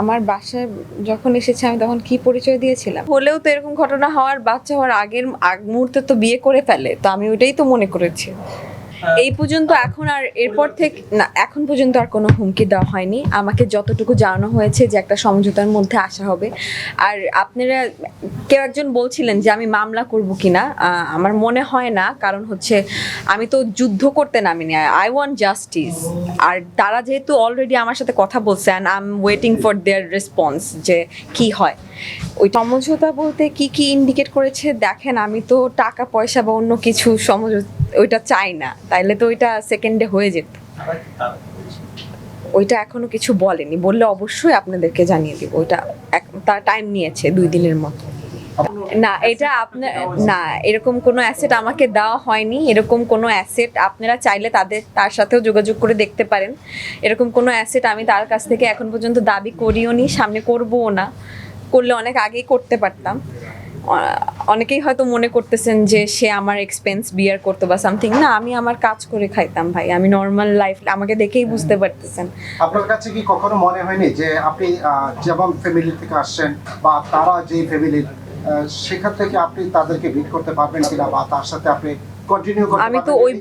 আমার বাসায় যখন এসেছে, আমি তখন কি পরিচয় দিয়েছিলাম? হলেও তো এরকম ঘটনা হওয়ার, বাচ্চা হওয়ার আগের, আগ মুহূর্তে তো বিয়ে করে ফেলে, তো আমি ওইটাই তো মনে করেছি। এই পর্যন্ত এখন আর এরপর থেকে না, এখন পর্যন্ত আর কোনো হুমকি দেওয়া হয়নি। আমাকে যতটুকু জানানো হয়েছে যে একটা সমঝোতার মধ্যে আসা হবে। আর আপনারা কেউ একজন বলছিলেন যে আমি মামলা করব কিনা। আমার মনে হয় না। কারণ হচ্ছে, আমি তো যুদ্ধ করতে নামিনি। আই ওয়ান্ট জাস্টিস আর তারা যেহেতু অলরেডি আমার সাথে কথা বলছে and I am waiting for their response যে কি হয়। ওই সমঝোতা বলতে কি কি ইন্ডিকেট করেছে, দেখেন, আমি তো টাকা, পয়সা বা অন্য কিছু সমঝোতা ওইটা চাই না, তাইলে তো ওইটা সেকেন্ডে হয়ে যেত। ওইটা এখনও কিছু বলেনি, বললে অবশ্যই আপনাদেরকে জানিয়ে দিব, ওইটা তার টাইম নিয়েছে দুই দিনের মতো। না, এটা আপনার না, এরকম কোনো অ্যাসেট আমাকে দেওয়া হয়নি, এরকম কোনো অ্যাসেট আপনারা চাইলে তাদের, তার সাথেও যোগাযোগ করে দেখতে পারেন। এরকম কোনো অ্যাসেট আমি তার কাছ থেকে এখন পর্যন্ত দাবি করিও নি, সামনে করবও না। করলে অনেক আগেই করতে পারতাম। অনেকেই হয়তো মনে করতেছেন যে সে আমার এক্সপেন্স বিয়ার করতো বা সামথিং না, আমি আমার কাজ করে খাইতাম ভাই, আমি নর্মাল লাইফ আমাকে দেখেই বুঝতে পারতেছেন। আপনার কাছে কি কখনো মনে হয়নি যে আপনি যেমন ফ্যামিলি থেকে আসছেন বা তারা যে ফ্যামিলির সেখান থেকে আপনি তাদেরকে বিট করতে পারবেন কিনা বা তার সাথে আপনি আমি তো ওই-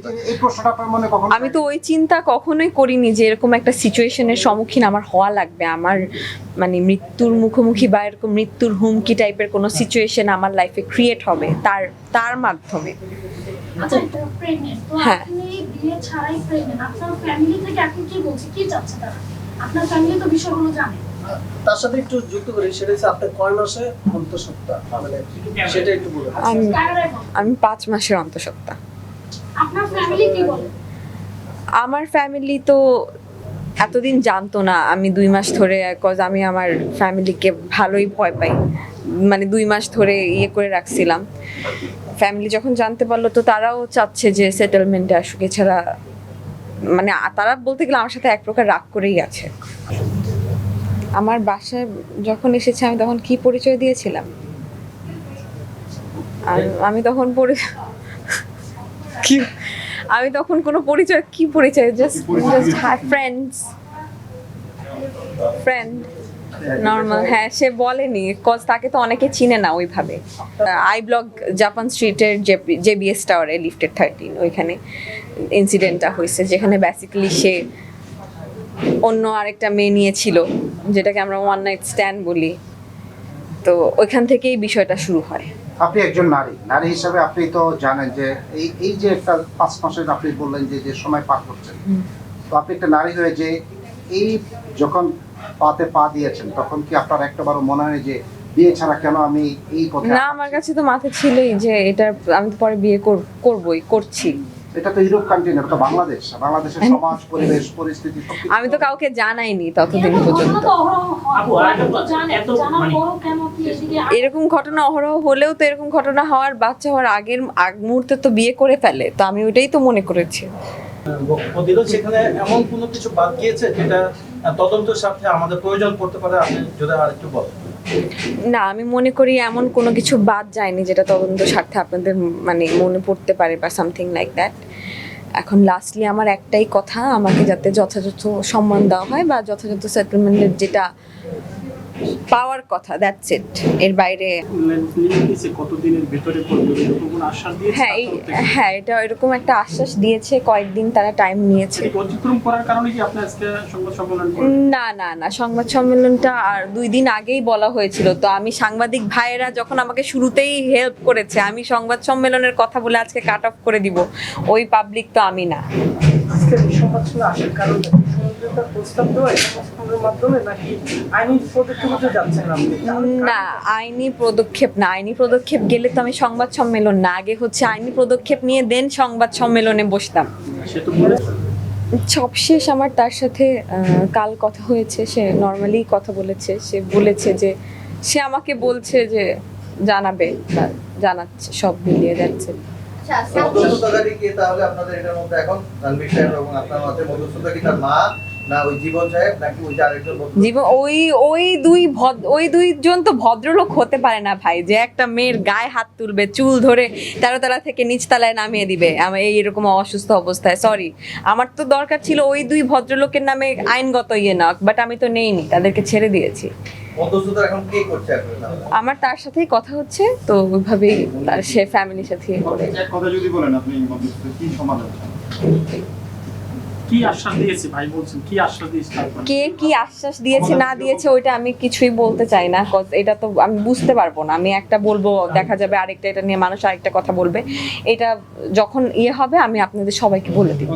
মনে আমি তো ওই চিন্তা কখনোই করিনি যে এরকম একটা সিচুয়েশনের সম্মুখীন আমার হওয়া লাগবে। আমার মানে মৃত্যুর মুখোমুখি বা এরকম মৃত্যুর হুমকি টাইপের কোনো সিচুয়েশন আমার লাইফে ক্রিয়েট হবে তার তার মাধ্যমে। আচ্ছা হ্যাঁ। আপনি বিয়ে ছাড়াই প্রেগনেন্ট আপনার ফ্যামিলি থেকে এখন কি বলছে? কি চাচ্ছে তারা? আপনার ফ্যামিলি তো বিষয়গুলো জানে। তার সাথে একটু যুক্ত করি সেটা হচ্ছে আপনার কয় মাসে অন্তঃসত্ত্বা? মানে সেটা একটু বলুন। আমি আমি পাঁচ মাসের অন্তঃসত্ত্বা। আপনার ফ্যামিলি কি বলে? আমার ফ্যামিলি তো এতদিন জানতো না আমি দুই মাস ধরে কজ আমি আমার ফ্যামিলিকে ভালোই ভয় পাই। মানে দুই মাস ধরে ইয়ে করে রাখছিলাম। ফ্যামিলি যখন জানতে পারল তো তারাও চাচ্ছে যে সেটেলমেন্টে আসুক। এছাড়া মানে তারা বলতে গেলে আমার সাথে এক প্রকার রাগ করেই আছে। আমার বাসায় যখন এসেছে, আমি তখন কি পরিচয় দিয়েছিলাম? আমি তখন পরি, কি, আমি তখন কোনো পরিচয়, কি পরিচয়? Just just hi friends friend normal হ্যাঁ সে বলেনি। কজ তাকে তো অনেকে চিনে না ওইভাবে। আই ব্লক জাপান স্ট্রিটের জে বিএস টাওয়ারে লিফটেড থার্টিন ওইখানে ইনসিডেন্টটা হয়েছে, যেখানে বেসিক্যালি সে অন্য আরেকটা মেয়ে নিয়েছিল। যেটাকে আমরা ওয়ান নাইট স্ট্যান্ড বলি। তো ওইখান থেকেই বিষয়টা শুরু হয়। আপনি একজন নারী। নারী হিসাবে আপনি তো জানেন যে এই এই যে একটা পাঁচ মাসের আপনি বললেন যে যে সময় পার করছেন। তো আপনি একটা নারী হয়ে যে এই যখন পাতে পা দিয়েছেন তখন কি আপনার একটাবারও মনে হয় যে বিয়ে ছাড়া কেন আমি এই পথে না আমার কাছে তো মাথায় ছিলই যে এটা আমি তো পরে বিয়ে কর- করবই করছি। এটা তো ইউরোপ কান্ট্রি না এটা তো বাংলাদেশ। বাংলাদেশের সমাজ পরিবেশ পরিস্থিতি আমি তো কাউকে জানাইনি ততদিন এরকম পর্যন্ত। মানে- এরকম ঘটনা অহরহ হলেও তো এরকম ঘটনা হওয়ার বাচ্চা হওয়ার আগের আগ মুহূর্তে তো বিয়ে করে ফেলে। তো আমি ওইটাই তো মনে করেছি। সেখানে এমন কোনো কিছু বাদ গিয়েছে যেটা তদন্তের সাথে আমাদের প্রয়োজন পড়তে পারে? আপনি যদি আর একটু বলেন। না, আমি মনে করি এমন কোনো কিছু বাদ যায়নি যেটা তদন্ত স্বার্থে আপনাদের মানে মনে পড়তে পারে বা সামথিং লাইক দ্যাট এখন লাস্টলি আমার একটাই কথা, আমাকে যাতে যথাযথ সম্মান দেওয়া হয় বা যথাযথ সেটেলমেন্টের যেটা পাওয়ার কথা দ্যাটস ইট এর বাইরে হ্যাঁ হ্যাঁ এটা এরকম একটা আশ্বাস দিয়েছে, কয়েকদিন তারা টাইম নিয়েছে। না না না, সংবাদ সম্মেলনটা আর দুই দিন আগেই বলা হয়েছিল। তো আমি সাংবাদিক ভাইয়েরা যখন আমাকে শুরুতেই হেল্প করেছে, আমি সংবাদ সম্মেলনের কথা বলে আজকে কাট অফ করে দিব। ওই পাবলিক তো আমি না। আজকে সংবাদ আসার কি? প্রস্তাব দেওয়া এই মাধ্যমে নাকি আইনি পদক্ষেপে যাচ্ছেন আপনি না? আইনি পদক্ষেপ না আইনি পদক্ষেপ গেলে তো আমি সংবাদ সম্মেলন না আগে হচ্ছে আইনি পদক্ষেপ নিয়ে দেন সংবাদ সম্মেলনে বসতাম। সবশেষ আমার তার সাথে কাল কথা হয়েছে সে নর্মালি কথা বলেছে সে বলেছে যে সে আমাকে বলছে যে জানাবে জানাচ্ছে সব মিলিয়ে যাচ্ছে। মধ্যস্থতাকারী কি তাহলে আপনাদের এটার মধ্যে এখন তানভীর সাহেব এবং আপনার মাঝে মধ্যস্থতা কি তার মা? জীবন ওই ওই ওই দুই ভদ- ওই দুইজন তো ভদ্রলোক হতে পারে না ভাই। যে একটা মেয়ের গায়ে হাত তুলবে চুল ধরে তেরোতলা থেকে নিচতলায় নামিয়ে দিবে আমার এই এরকম অসুস্থ অবস্থায়। সরি আমার তো দরকার ছিল ওই দুই ভদ্রলোকের নামে আইনগত ইয়ে না বাট আমি তো নেইনি তাদেরকে ছেড়ে দিয়েছি? আমার তার সাথেই কথা হচ্ছে তো ওইভাবেই তার সে ফ্যামিলির সাথে ইয়ে করে। কথা যদি বলেন আপনি কি সমাধান চান? কি আশ্বাস দিয়েছে ভাই বলছেন? কি আশ্বাস দিয়েছে কে কি আশ্বাস দিয়েছে না দিয়েছে ওইটা আমি কিছুই বলতে চাই না কজ এটা তো আমি বুঝতে পারব না। আমি একটা বলব দেখা যাবে আরেকটা এটা নিয়ে মানুষ আরেকটা কথা বলবে। এটা যখন ইয়ে হবে আমি আপনাদের সবাইকে বলে দিব।